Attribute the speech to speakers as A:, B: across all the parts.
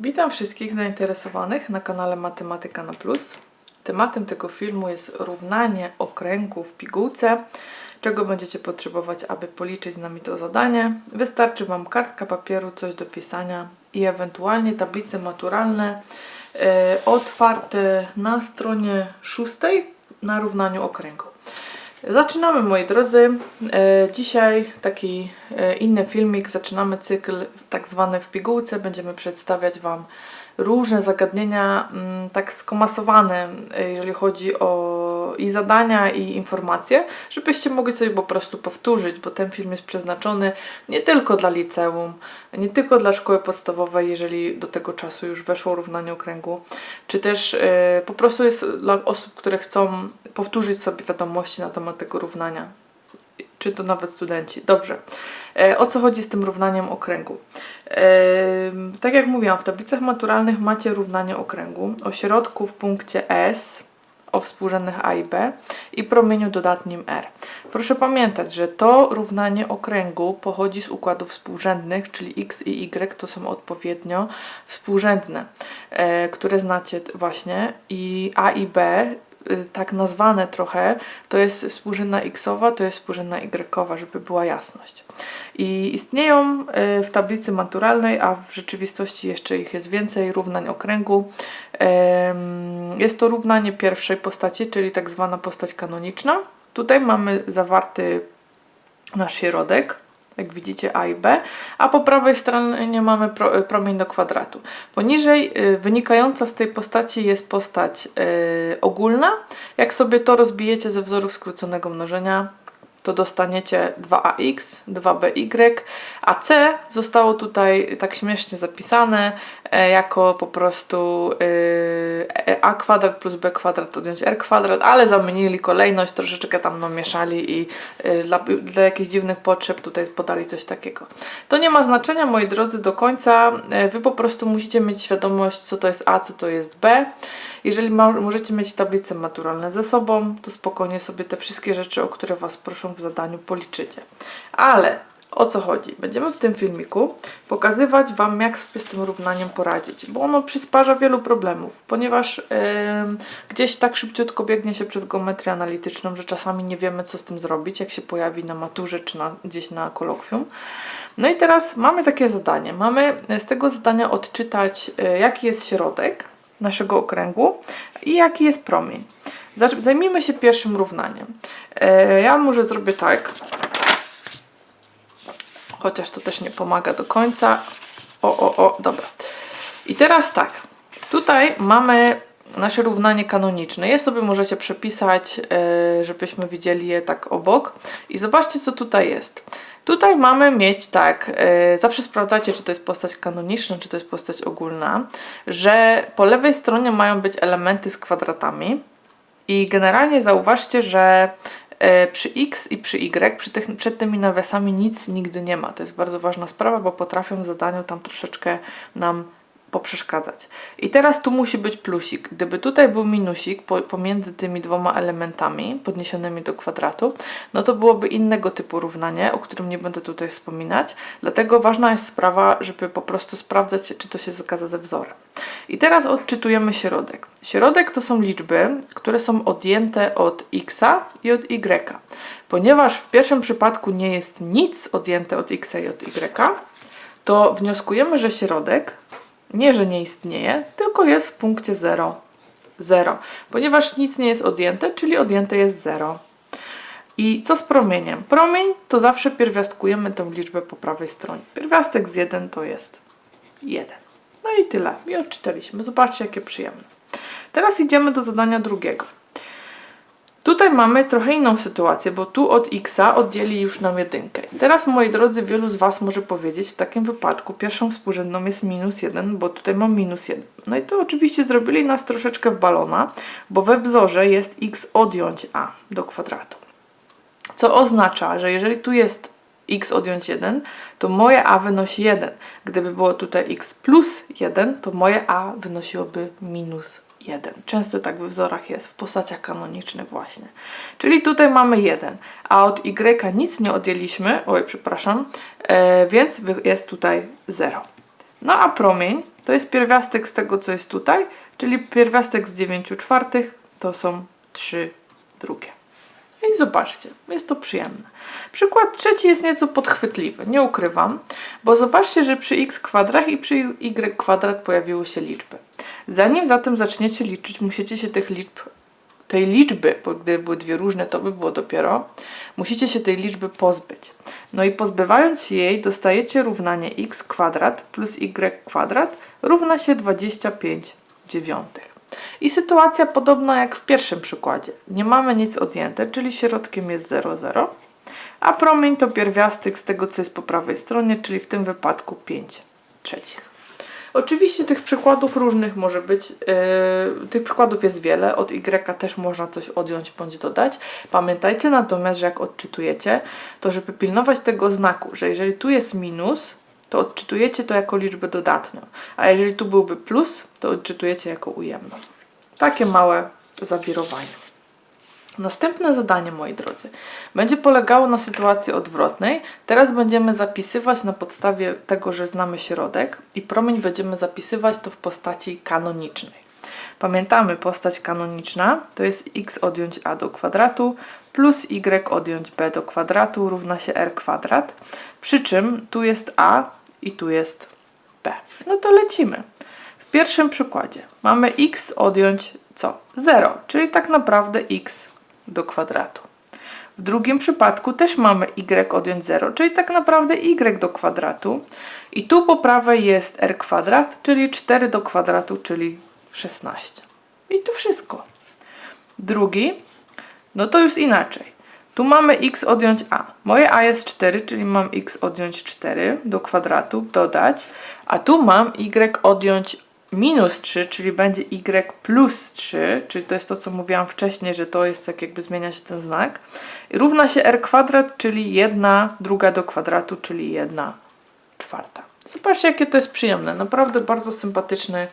A: Witam wszystkich zainteresowanych na kanale Matematyka na Plus. Tematem tego filmu jest równanie okręgu w pigułce. Czego będziecie potrzebować, aby policzyć z nami to zadanie? Wystarczy Wam kartka papieru, coś do pisania i ewentualnie tablice maturalne e, otwarte na stronie szóstej na równaniu okręgu. Zaczynamy moi drodzy. E, dzisiaj taki e, inny filmik. Zaczynamy cykl tak zwany w pigułce. Będziemy przedstawiać Wam różne zagadnienia, mm, tak skomasowane, e, jeżeli chodzi o i zadania, i informacje, żebyście mogli sobie po prostu powtórzyć, bo ten film jest przeznaczony nie tylko dla liceum, nie tylko dla szkoły podstawowej, jeżeli do tego czasu już weszło równanie okręgu, czy też e, po prostu jest dla osób, które chcą powtórzyć sobie wiadomości na temat tego równania czy to nawet studenci. Dobrze. E, o co chodzi z tym równaniem okręgu? E, tak jak mówiłam, w tablicach maturalnych macie równanie okręgu o środku w punkcie S, o współrzędnych A i B i promieniu dodatnim R. Proszę pamiętać, że to równanie okręgu pochodzi z układów współrzędnych, czyli x i y to są odpowiednio współrzędne, e, które znacie właśnie i A i B tak nazwane trochę, to jest współrzędna xowa, to jest współrzędna y, żeby była jasność. I istnieją y, w tablicy maturalnej, a w rzeczywistości jeszcze ich jest więcej, równań okręgu. Jest to równanie pierwszej postaci, czyli tak zwana postać kanoniczna. Tutaj mamy zawarty nasz środek, jak widzicie A i B, a po prawej stronie mamy pro, promień do kwadratu. Poniżej y, wynikająca z tej postaci jest postać y, ogólna. Jak sobie to rozbijecie ze wzorów skróconego mnożenia, to dostaniecie 2ax, 2by, a c zostało tutaj tak śmiesznie zapisane e, jako po prostu e, a kwadrat plus b kwadrat odjąć r kwadrat, ale zamienili kolejność, troszeczkę tam namieszali i e, dla, dla jakichś dziwnych potrzeb tutaj podali coś takiego. To nie ma znaczenia, moi drodzy, do końca. E, Wy po prostu musicie mieć świadomość, co to jest a, co to jest b. Jeżeli ma, możecie mieć tablice maturalne ze sobą, to spokojnie sobie te wszystkie rzeczy, o które Was proszą w zadaniu, policzycie. Ale o co chodzi? Będziemy w tym filmiku pokazywać Wam, jak sobie z tym równaniem poradzić, bo ono przysparza wielu problemów, ponieważ em, gdzieś tak szybciutko biegnie się przez geometrię analityczną, że czasami nie wiemy, co z tym zrobić, jak się pojawi na maturze czy na, gdzieś na kolokwium. No i teraz mamy takie zadanie. Mamy z tego zadania odczytać, e, jaki jest środek naszego okręgu i jaki jest promień. Zajmijmy się pierwszym równaniem. E, Ja może zrobię tak, chociaż to też nie pomaga do końca. O, o, o, dobra. I teraz tak, tutaj mamy nasze równanie kanoniczne. Je sobie możecie przepisać, e, żebyśmy widzieli je tak obok. I zobaczcie, co tutaj jest. Tutaj mamy mieć tak, e, zawsze sprawdzacie, czy to jest postać kanoniczna, czy to jest postać ogólna, że po lewej stronie mają być elementy z kwadratami. I generalnie zauważcie, że e, przy x i przy y, przy tych, przed tymi nawiasami nic nigdy nie ma. To jest bardzo ważna sprawa, bo potrafią w zadaniu tam troszeczkę nam poprzeszkadzać. I teraz tu musi być plusik. Gdyby tutaj był minusik po, pomiędzy tymi dwoma elementami podniesionymi do kwadratu, no to byłoby innego typu równanie, o którym nie będę tutaj wspominać. Dlatego ważna jest sprawa, żeby po prostu sprawdzać, czy to się zgadza ze wzorem. I teraz odczytujemy środek. Środek to są liczby, które są odjęte od x i od y. Ponieważ w pierwszym przypadku nie jest nic odjęte od x i od y, to wnioskujemy, że środek nie, że nie istnieje, tylko jest w punkcie 0, 0, ponieważ nic nie jest odjęte, czyli odjęte jest 0. I co z promieniem? Promień to zawsze pierwiastkujemy tę liczbę po prawej stronie. Pierwiastek z 1 to jest 1. No i tyle. I odczytaliśmy. Zobaczcie, jakie przyjemne. Teraz idziemy do zadania drugiego. Tutaj mamy trochę inną sytuację, bo tu od x odjęli już nam jedynkę. Teraz, moi drodzy, wielu z Was może powiedzieć, w takim wypadku pierwszą współrzędną jest minus 1, bo tutaj mam minus 1. No i to oczywiście zrobili nas troszeczkę w balona, bo we wzorze jest x odjąć a do kwadratu. Co oznacza, że jeżeli tu jest x odjąć 1, to moje a wynosi 1. Gdyby było tutaj x plus 1, to moje a wynosiłoby minus 1. Często tak we wzorach jest, w postaciach kanonicznych właśnie. Czyli tutaj mamy 1, a od y nic nie odjęliśmy, oj przepraszam, e, więc jest tutaj 0. No a promień to jest pierwiastek z tego, co jest tutaj, czyli pierwiastek z 9 czwartych to są 3 drugie. I zobaczcie, jest to przyjemne. Przykład trzeci jest nieco podchwytliwy, nie ukrywam, bo zobaczcie, że przy x kwadrat i przy y kwadrat pojawiły się liczby. Zanim zatem zaczniecie liczyć, musicie się tych liczb, tej liczby, bo gdyby były dwie różne, to by było dopiero, musicie się tej liczby pozbyć. No i pozbywając się jej, dostajecie równanie x kwadrat plus y kwadrat równa się 25 dziewiątych. I sytuacja podobna jak w pierwszym przykładzie. Nie mamy nic odjęte, czyli środkiem jest 0, 0, a promień to pierwiastek z tego, co jest po prawej stronie, czyli w tym wypadku 5 trzecich. Oczywiście tych przykładów różnych może być, yy, tych przykładów jest wiele, od Y też można coś odjąć bądź dodać. Pamiętajcie natomiast, że jak odczytujecie, to żeby pilnować tego znaku, że jeżeli tu jest minus, to odczytujecie to jako liczbę dodatnią, a jeżeli tu byłby plus, to odczytujecie jako ujemną. Takie małe zawirowanie. Następne zadanie, moi drodzy, będzie polegało na sytuacji odwrotnej. Teraz będziemy zapisywać na podstawie tego, że znamy środek i promień będziemy zapisywać to w postaci kanonicznej. Pamiętamy, postać kanoniczna to jest x odjąć a do kwadratu plus y odjąć b do kwadratu równa się r kwadrat. Przy czym tu jest a i tu jest b. No to lecimy. W pierwszym przykładzie mamy x odjąć co? 0, czyli tak naprawdę x do kwadratu. W drugim przypadku też mamy y odjąć 0, czyli tak naprawdę y do kwadratu. I tu po prawej jest r kwadrat, czyli 4 do kwadratu, czyli 16. I to wszystko. Drugi, no to już inaczej. Tu mamy x odjąć a. Moje a jest 4, czyli mam x odjąć 4 do kwadratu, dodać. A tu mam y odjąć minus 3, czyli będzie y plus 3, czyli to jest to, co mówiłam wcześniej, że to jest tak jakby zmienia się ten znak. Równa się r kwadrat, czyli 1 druga do kwadratu, czyli 1 czwarta. Zobaczcie, jakie to jest przyjemne. Naprawdę bardzo sympatyczny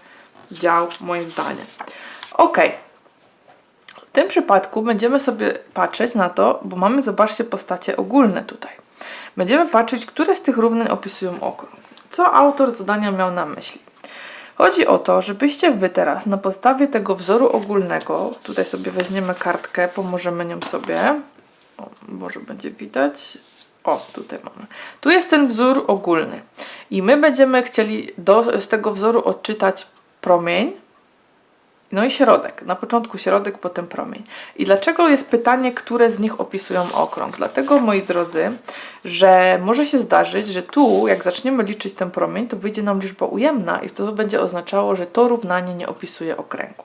A: dział, moim zdaniem. Ok. W tym przypadku będziemy sobie patrzeć na to, bo mamy, zobaczcie, postacie ogólne tutaj. Będziemy patrzeć, które z tych równań opisują okrąg. Co autor zadania miał na myśli? Chodzi o to, żebyście Wy teraz na podstawie tego wzoru ogólnego, tutaj sobie weźmiemy kartkę, pomożemy nią sobie, o, może będzie widać, o, tutaj mamy. Tu jest ten wzór ogólny. I my będziemy chcieli do, z tego wzoru odczytać promień, no i środek. Na początku środek, potem promień. I dlaczego jest pytanie, które z nich opisują okrąg? Dlatego, moi drodzy, że może się zdarzyć, że tu, jak zaczniemy liczyć ten promień, to wyjdzie nam liczba ujemna i to będzie oznaczało, że to równanie nie opisuje okręgu.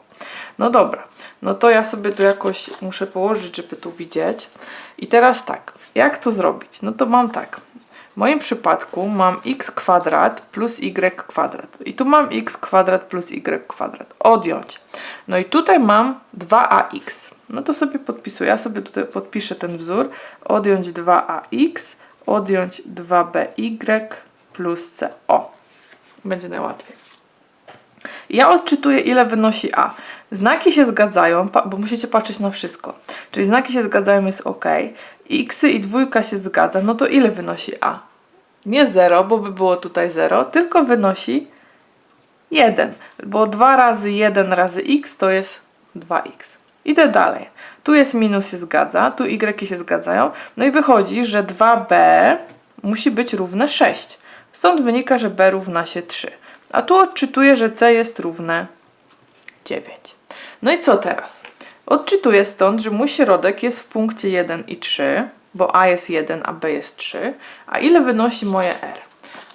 A: No dobra, no to ja sobie tu jakoś muszę położyć, żeby tu widzieć. I teraz tak, jak to zrobić? No to mam tak. Moim przypadku mam x kwadrat plus y kwadrat. I tu mam x kwadrat plus y kwadrat. Odjąć. No i tutaj mam 2ax. No to sobie podpisuję. Ja sobie tutaj podpiszę ten wzór. Odjąć 2ax, odjąć 2by plus c. O, będzie najłatwiej. Ja odczytuję, ile wynosi a. Znaki się zgadzają, bo musicie patrzeć na wszystko. Czyli znaki się zgadzają, jest ok. X i dwójka się zgadza, no to ile wynosi a? Nie 0, bo by było tutaj 0, tylko wynosi 1, bo 2 razy 1 razy x to jest 2x. Idę dalej. Tu jest minus się zgadza, tu y się zgadzają. No i wychodzi, że 2b musi być równe 6. Stąd wynika, że b równa się 3. A tu odczytuję, że c jest równe 9. No i co teraz? Odczytuję stąd, że mój środek jest w punkcie 1 i 3, bo a jest 1, a b jest 3. A ile wynosi moje r?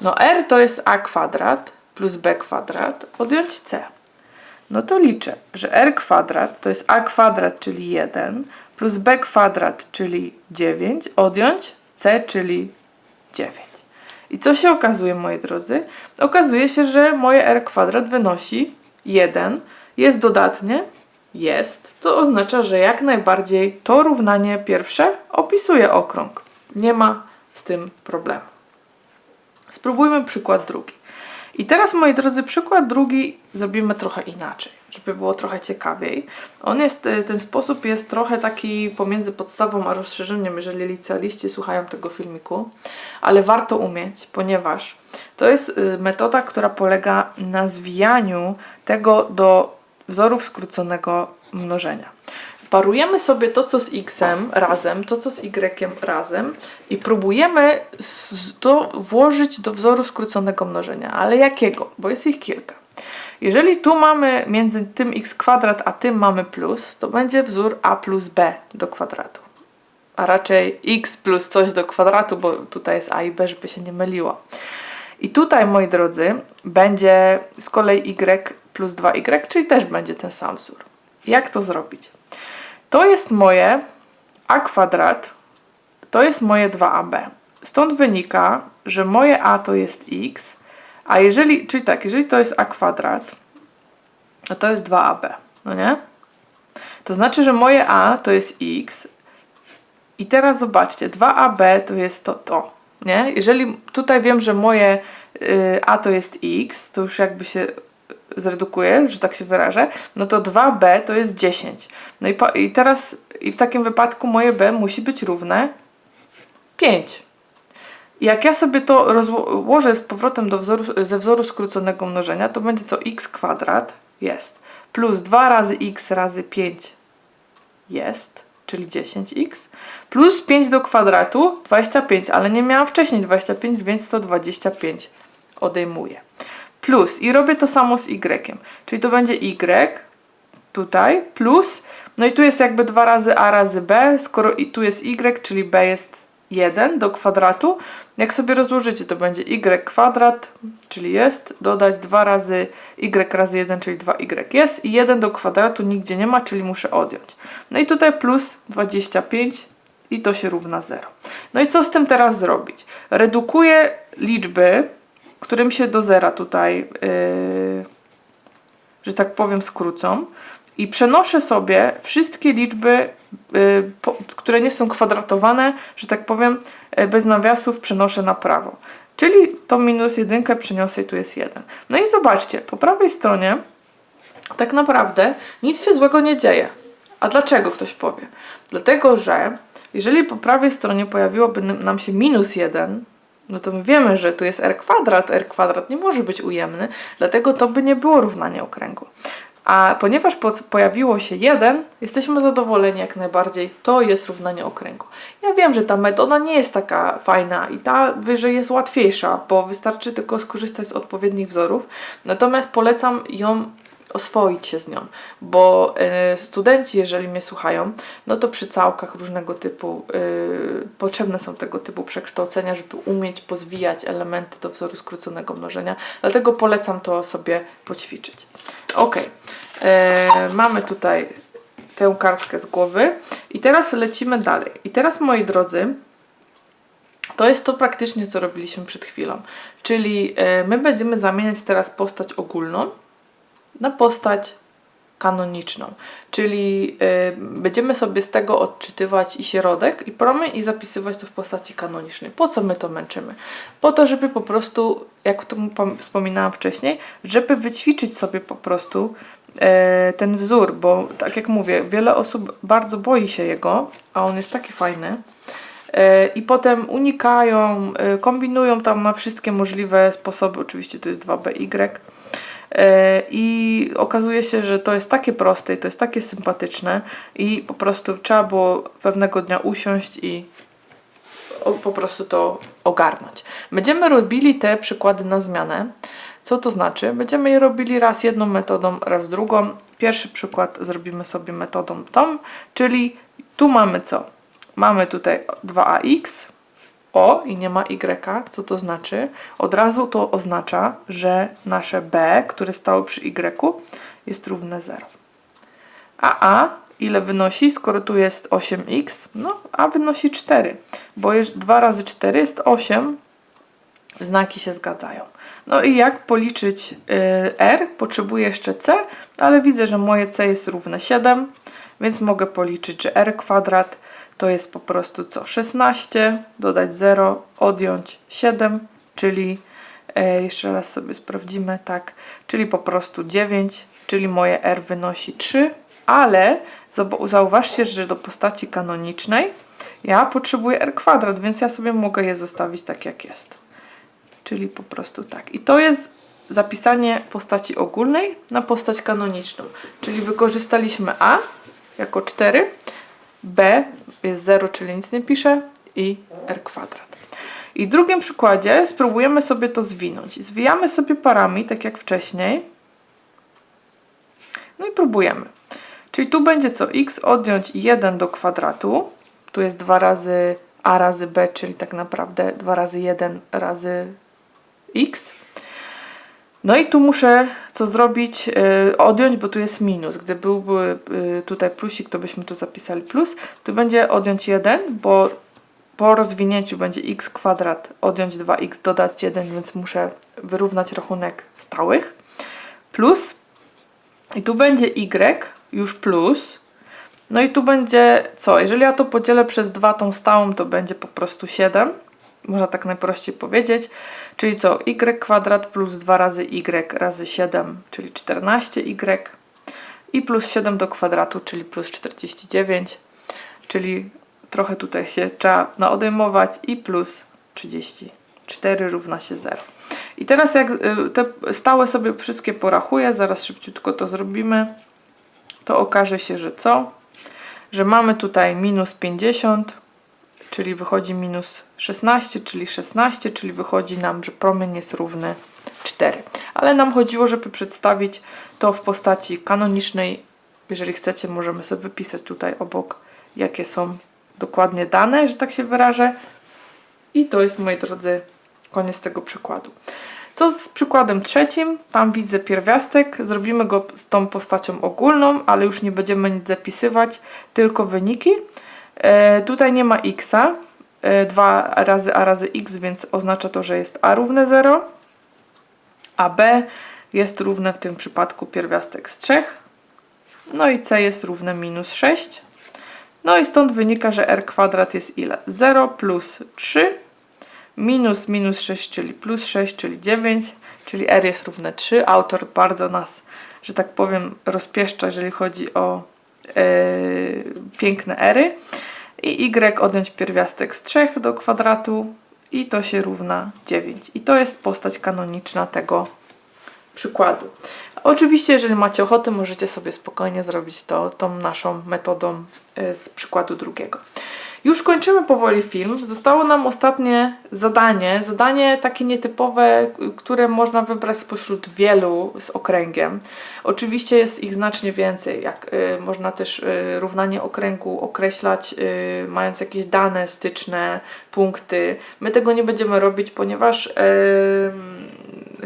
A: No r to jest a kwadrat plus b kwadrat odjąć c. No to liczę, że r kwadrat to jest a kwadrat, czyli 1, plus b kwadrat, czyli 9, odjąć c, czyli 9. I co się okazuje, moi drodzy? Okazuje się, że moje r kwadrat wynosi 1, jest dodatnie, jest. To oznacza, że jak najbardziej to równanie pierwsze opisuje okrąg. Nie ma z tym problemu. Spróbujmy przykład drugi. I teraz, moi drodzy, przykład drugi zrobimy trochę inaczej, żeby było trochę ciekawiej. On jest, e, ten sposób jest trochę taki pomiędzy podstawą a rozszerzeniem, jeżeli licealiści słuchają tego filmiku, ale warto umieć, ponieważ to jest y, metoda, która polega na zwijaniu tego do wzorów skróconego mnożenia. Parujemy sobie to, co z x razem, to, co z y razem i próbujemy to włożyć do wzoru skróconego mnożenia. Ale jakiego? Bo jest ich kilka. Jeżeli tu mamy między tym x kwadrat a tym mamy plus, to będzie wzór a plus b do kwadratu. A raczej x plus coś do kwadratu, bo tutaj jest a i b, żeby się nie myliło. I tutaj, moi drodzy, będzie z kolei y plus 2y, czyli też będzie ten sam wzór. Jak to zrobić? To jest moje a kwadrat, to jest moje 2ab. Stąd wynika, że moje a to jest x, a jeżeli, czyli tak, jeżeli to jest a kwadrat, to to jest 2ab, no nie? To znaczy, że moje a to jest x i teraz zobaczcie, 2ab to jest to, to, nie? Jeżeli tutaj wiem, że moje y, a to jest x, to już jakby się zredukuje, że tak się wyrażę, no to 2b to jest 10. No i, po, i teraz i w takim wypadku moje b musi być równe 5. I Jak ja sobie to rozłożę z powrotem do wzoru, ze wzoru skróconego mnożenia, to będzie co x kwadrat jest plus 2 razy x razy 5 jest, czyli 10x, plus 5 do kwadratu 25, ale nie miałam wcześniej 25, więc to 25 odejmuję. Plus i robię to samo z y, czyli to będzie y tutaj plus, no i tu jest jakby 2 razy a razy b, skoro i tu jest y, czyli b jest 1 do kwadratu. Jak sobie rozłożycie, to będzie y kwadrat, czyli jest, dodać 2 razy y razy 1, czyli 2y jest i 1 do kwadratu nigdzie nie ma, czyli muszę odjąć. No i tutaj plus 25 i to się równa 0. No i co z tym teraz zrobić? Redukuję liczby, którym się do zera tutaj, yy, że tak powiem, skrócą i przenoszę sobie wszystkie liczby, y, po, które nie są kwadratowane, że tak powiem, y, bez nawiasów przenoszę na prawo. Czyli to minus jedynkę przeniosę i tu jest jeden. No i zobaczcie, po prawej stronie tak naprawdę nic się złego nie dzieje. A dlaczego ktoś powie? Dlatego, że jeżeli po prawej stronie pojawiłoby nam się minus 1, no to my wiemy, że tu jest r kwadrat, r kwadrat nie może być ujemny, dlatego to by nie było równanie okręgu. A ponieważ po, pojawiło się 1, jesteśmy zadowoleni jak najbardziej. To jest równanie okręgu. Ja wiem, że ta metoda nie jest taka fajna i ta wyżej jest łatwiejsza, bo wystarczy tylko skorzystać z odpowiednich wzorów. Natomiast polecam ją oswoić się z nią, bo y, studenci, jeżeli mnie słuchają, no to przy całkach różnego typu y, potrzebne są tego typu przekształcenia, żeby umieć pozwijać elementy do wzoru skróconego mnożenia. Dlatego polecam to sobie poćwiczyć. Ok, mamy tutaj tę kartkę z głowy i teraz lecimy dalej. I teraz, moi drodzy, to jest to praktycznie, co robiliśmy przed chwilą. Czyli my będziemy zamieniać teraz postać ogólną na postać kanoniczną. Czyli y, będziemy sobie z tego odczytywać i środek, i promień, i zapisywać to w postaci kanonicznej. Po co my to męczymy? Po to, żeby po prostu, jak to wspominałam wcześniej, żeby wyćwiczyć sobie po prostu y, ten wzór, bo tak jak mówię, wiele osób bardzo boi się jego, a on jest taki fajny. Y, I potem unikają, y, kombinują tam na wszystkie możliwe sposoby. Oczywiście to jest 2BY E, I okazuje się, że to jest takie proste i to jest takie sympatyczne i po prostu trzeba było pewnego dnia usiąść i po prostu to ogarnąć. Będziemy robili te przykłady na zmianę. Co to znaczy? Będziemy je robili raz jedną metodą, raz drugą. Pierwszy przykład zrobimy sobie metodą tą, czyli tu mamy co? Mamy tutaj 2ax o i nie ma y, co to znaczy? Od razu to oznacza, że nasze b, które stało przy y, jest równe 0. A a ile wynosi, skoro tu jest 8x? No, a wynosi 4, bo jest 2 razy 4 jest 8, znaki się zgadzają. No i jak policzyć y, r? Potrzebuję jeszcze c, ale widzę, że moje c jest równe 7, więc mogę policzyć, że r kwadrat to jest po prostu co? 16, dodać 0, odjąć 7, czyli E, jeszcze raz sobie sprawdzimy, tak, czyli po prostu 9, czyli moje r wynosi 3, ale zauważcie, że do postaci kanonicznej ja potrzebuję r kwadrat, więc ja sobie mogę je zostawić tak jak jest. Czyli po prostu tak. I to jest zapisanie postaci ogólnej na postać kanoniczną. Czyli wykorzystaliśmy A jako 4, B jest 0, czyli nic nie pisze i R kwadrat. I w drugim przykładzie spróbujemy sobie to zwinąć. Zwijamy sobie parami, tak jak wcześniej. No i próbujemy. Czyli tu będzie co? x odjąć 1 do kwadratu. Tu jest 2 razy a razy b, czyli tak naprawdę 2 razy 1 razy x. No i tu muszę co zrobić? Yy, odjąć, bo tu jest minus. Gdy byłby yy, tutaj plusik, to byśmy tu zapisali plus. Tu będzie odjąć 1, bo po rozwinięciu będzie x kwadrat, odjąć 2x, dodać 1, więc muszę wyrównać rachunek stałych. Plus. I tu będzie y, już plus. No i tu będzie co? Jeżeli ja to podzielę przez 2 tą stałą, to będzie po prostu 7 można tak najprościej powiedzieć. Czyli co? y kwadrat plus 2 razy y razy 7, czyli 14y i plus 7 do kwadratu, czyli plus 49, czyli trochę tutaj się trzeba naodejmować i plus 34 równa się 0. I teraz jak y, te stałe sobie wszystkie porachuję, zaraz szybciutko to zrobimy, to okaże się, że co? Że mamy tutaj minus 50, czyli wychodzi minus 16, czyli 16, czyli wychodzi nam, że promień jest równy 4. Ale nam chodziło, żeby przedstawić to w postaci kanonicznej. Jeżeli chcecie, możemy sobie wypisać tutaj obok, jakie są dokładnie dane, że tak się wyrażę. I to jest, moi drodzy, koniec tego przykładu. Co z przykładem trzecim? Tam widzę pierwiastek. Zrobimy go z tą postacią ogólną, ale już nie będziemy nic zapisywać, tylko wyniki. E, tutaj nie ma x, 2 e, razy a razy x, więc oznacza to, że jest a równe 0, a b jest równe w tym przypadku pierwiastek z 3, no i c jest równe minus 6. No i stąd wynika, że r kwadrat jest ile? 0 plus 3 minus minus 6, czyli plus 6, czyli 9, czyli r jest równe 3. Autor bardzo nas, że tak powiem, rozpieszcza, jeżeli chodzi o yy, piękne ery i y odjąć pierwiastek z 3 do kwadratu i to się równa 9. I to jest postać kanoniczna tego przykładu. Oczywiście, jeżeli macie ochotę, możecie sobie spokojnie zrobić to tą naszą metodą y, z przykładu drugiego. Już kończymy powoli film. Zostało nam ostatnie zadanie. Zadanie takie nietypowe, które można wybrać spośród wielu z okręgiem. Oczywiście jest ich znacznie więcej. Jak y, można też y, równanie okręgu określać, y, mając jakieś dane styczne, punkty. My tego nie będziemy robić, ponieważ y,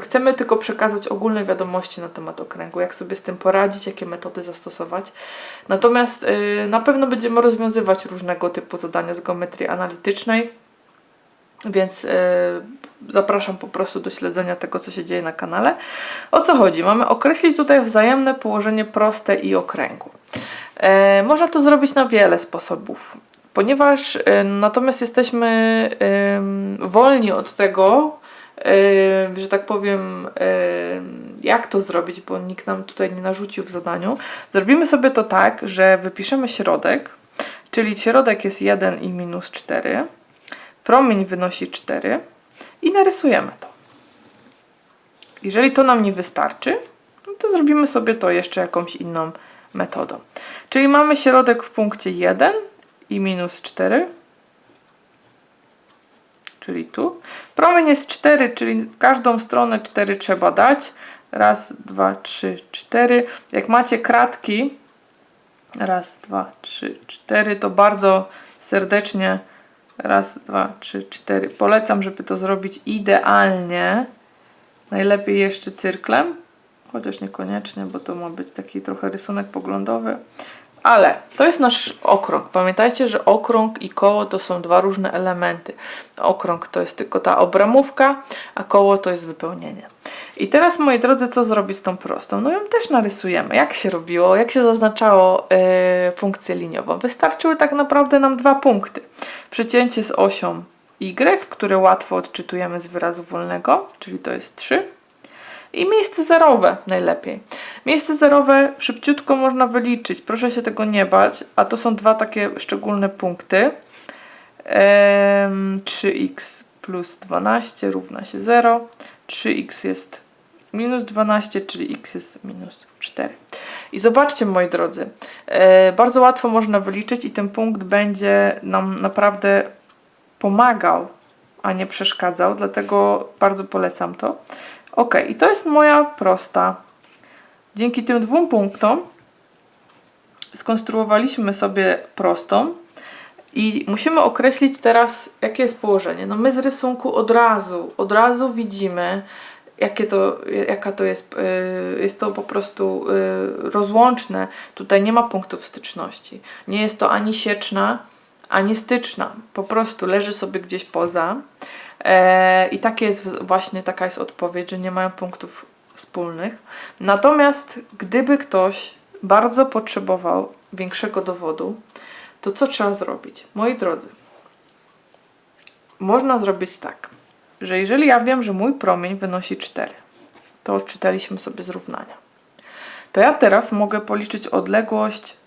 A: chcemy tylko przekazać ogólne wiadomości na temat okręgu, jak sobie z tym poradzić, jakie metody zastosować. Natomiast y, na pewno będziemy rozwiązywać różnego typu zadania z geometrii analitycznej, więc y, zapraszam po prostu do śledzenia tego, co się dzieje na kanale. O co chodzi? Mamy określić tutaj wzajemne położenie proste i okręgu. E, można to zrobić na wiele sposobów, ponieważ y, natomiast jesteśmy wolni od tego, Yy, że tak powiem, yy, jak to zrobić, bo nikt nam tutaj nie narzucił w zadaniu. Zrobimy sobie to tak, że wypiszemy środek, czyli środek jest 1 i minus 4, promień wynosi 4 i narysujemy to. Jeżeli to nam nie wystarczy, no to zrobimy sobie to jeszcze jakąś inną metodą. Czyli mamy środek w punkcie 1 i minus 4, czyli tu. Promień jest 4, czyli w każdą stronę 4 trzeba dać. Raz, dwa, trzy, cztery. Jak macie kratki, raz, dwa, trzy, cztery, to bardzo serdecznie raz, dwa, trzy, cztery. Polecam, żeby to zrobić idealnie. Najlepiej jeszcze cyrklem, chociaż niekoniecznie, bo to ma być taki trochę rysunek poglądowy. Ale to jest nasz okrąg. Pamiętajcie, że okrąg i koło to są dwa różne elementy. Okrąg to jest tylko ta obramówka, a koło to jest wypełnienie. I teraz, moi drodzy, co zrobić z tą prostą? No ją też narysujemy. Jak się robiło, jak się zaznaczało yy, funkcję liniową? Wystarczyły tak naprawdę nam dwa punkty. Przecięcie z osią y, które łatwo odczytujemy z wyrazu wolnego, czyli to jest 3. I miejsce zerowe najlepiej. Miejsce zerowe szybciutko można wyliczyć, proszę się tego nie bać, a to są dwa takie szczególne punkty. Em, 3x plus 12 równa się 0, 3x jest minus 12, czyli x jest minus 4. I zobaczcie, moi drodzy, e, bardzo łatwo można wyliczyć i ten punkt będzie nam naprawdę pomagał, a nie przeszkadzał, dlatego bardzo polecam to. Ok, i to jest moja prosta. Dzięki tym dwóm punktom skonstruowaliśmy sobie prostą i musimy określić teraz, jakie jest położenie. No my z rysunku od razu, od razu widzimy, jakie to, jaka to jest, y, jest to po prostu y, rozłączne. Tutaj nie ma punktów styczności. Nie jest to ani sieczna, ani styczna. Po prostu leży sobie gdzieś poza. E, I takie jest właśnie taka jest odpowiedź, że nie mają punktów wspólnych. Natomiast gdyby ktoś bardzo potrzebował większego dowodu, to co trzeba zrobić? Moi drodzy, można zrobić tak, że jeżeli ja wiem, że mój promień wynosi 4, to odczytaliśmy sobie z równania, to ja teraz mogę policzyć odległość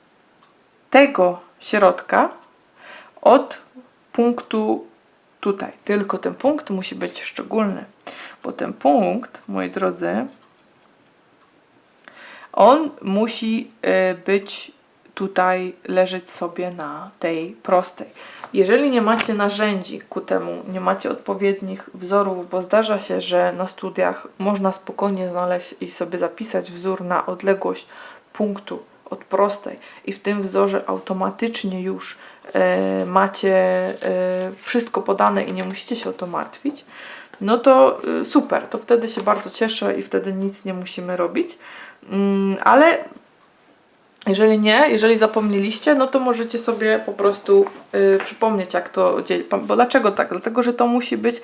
A: tego środka od punktu tutaj. Tylko ten punkt musi być szczególny, bo ten punkt, moi drodzy, on musi y, być tutaj, leżeć sobie na tej prostej. Jeżeli nie macie narzędzi ku temu, nie macie odpowiednich wzorów, bo zdarza się, że na studiach można spokojnie znaleźć i sobie zapisać wzór na odległość punktu od prostej i w tym wzorze automatycznie już e, macie e, wszystko podane i nie musicie się o to martwić, no to y, super, to wtedy się bardzo cieszę i wtedy nic nie musimy robić. Mm, ale jeżeli nie, jeżeli zapomnieliście, no to możecie sobie po prostu przypomnieć, jak to dzieje. Bo dlaczego tak? Dlatego, że to musi być,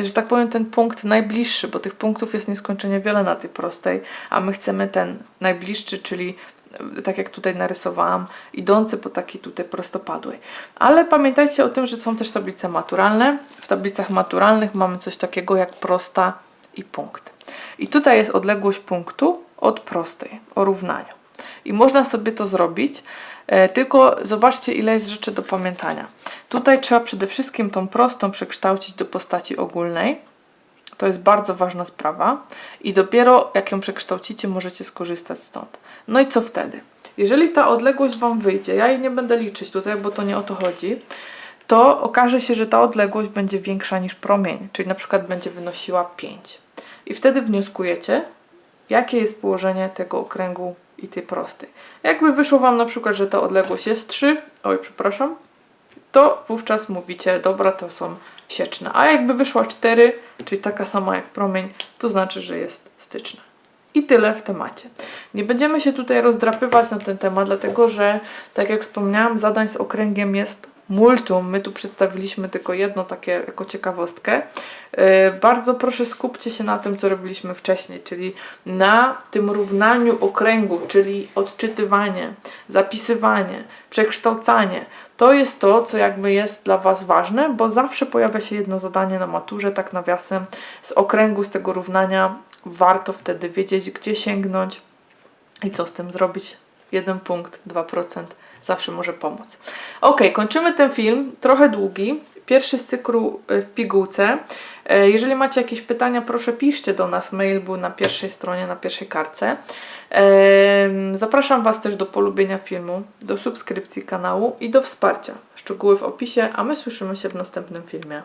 A: y, że tak powiem, ten punkt najbliższy, bo tych punktów jest nieskończenie wiele na tej prostej, a my chcemy ten najbliższy, czyli tak jak tutaj narysowałam, idący po takiej tutaj prostopadłej. Ale pamiętajcie o tym, że są też tablice maturalne. W tablicach maturalnych mamy coś takiego jak prosta i punkt. I tutaj jest odległość punktu od prostej, o równaniu. I można sobie to zrobić, e, tylko zobaczcie, ile jest rzeczy do pamiętania. Tutaj trzeba przede wszystkim tą prostą przekształcić do postaci ogólnej. To jest bardzo ważna sprawa. I dopiero jak ją przekształcicie, możecie skorzystać stąd. No i co wtedy? Jeżeli ta odległość Wam wyjdzie, ja jej nie będę liczyć tutaj, bo to nie o to chodzi, to okaże się, że ta odległość będzie większa niż promień, czyli na przykład będzie wynosiła 5. I wtedy wnioskujecie, jakie jest położenie tego okręgu i tej prostej. Jakby wyszło Wam na przykład, że ta odległość jest 3, oj przepraszam, to wówczas mówicie, dobra, to są sieczne. A jakby wyszła 4, czyli taka sama jak promień, to znaczy, że jest styczna. I tyle w temacie. Nie będziemy się tutaj rozdrapywać na ten temat, dlatego że, tak jak wspomniałam, zadań z okręgiem jest multum. My tu przedstawiliśmy tylko jedno takie jako ciekawostkę. Yy, bardzo proszę skupcie się na tym, co robiliśmy wcześniej, czyli na tym równaniu okręgu, czyli odczytywanie, zapisywanie, przekształcanie. To jest to, co jakby jest dla Was ważne, bo zawsze pojawia się jedno zadanie na maturze, tak nawiasem, z okręgu, z tego równania. Warto wtedy wiedzieć, gdzie sięgnąć i co z tym zrobić. Jeden punkt, 2% zawsze może pomóc. Ok, kończymy ten film, trochę długi. Pierwszy z cyklu y, w pigułce. E, Jeżeli macie jakieś pytania, proszę piszcie do nas. Mail był na pierwszej stronie, na pierwszej kartce. Em, Zapraszam Was też do polubienia filmu, do subskrypcji kanału i do wsparcia. Szczegóły w opisie, a my słyszymy się w następnym filmie.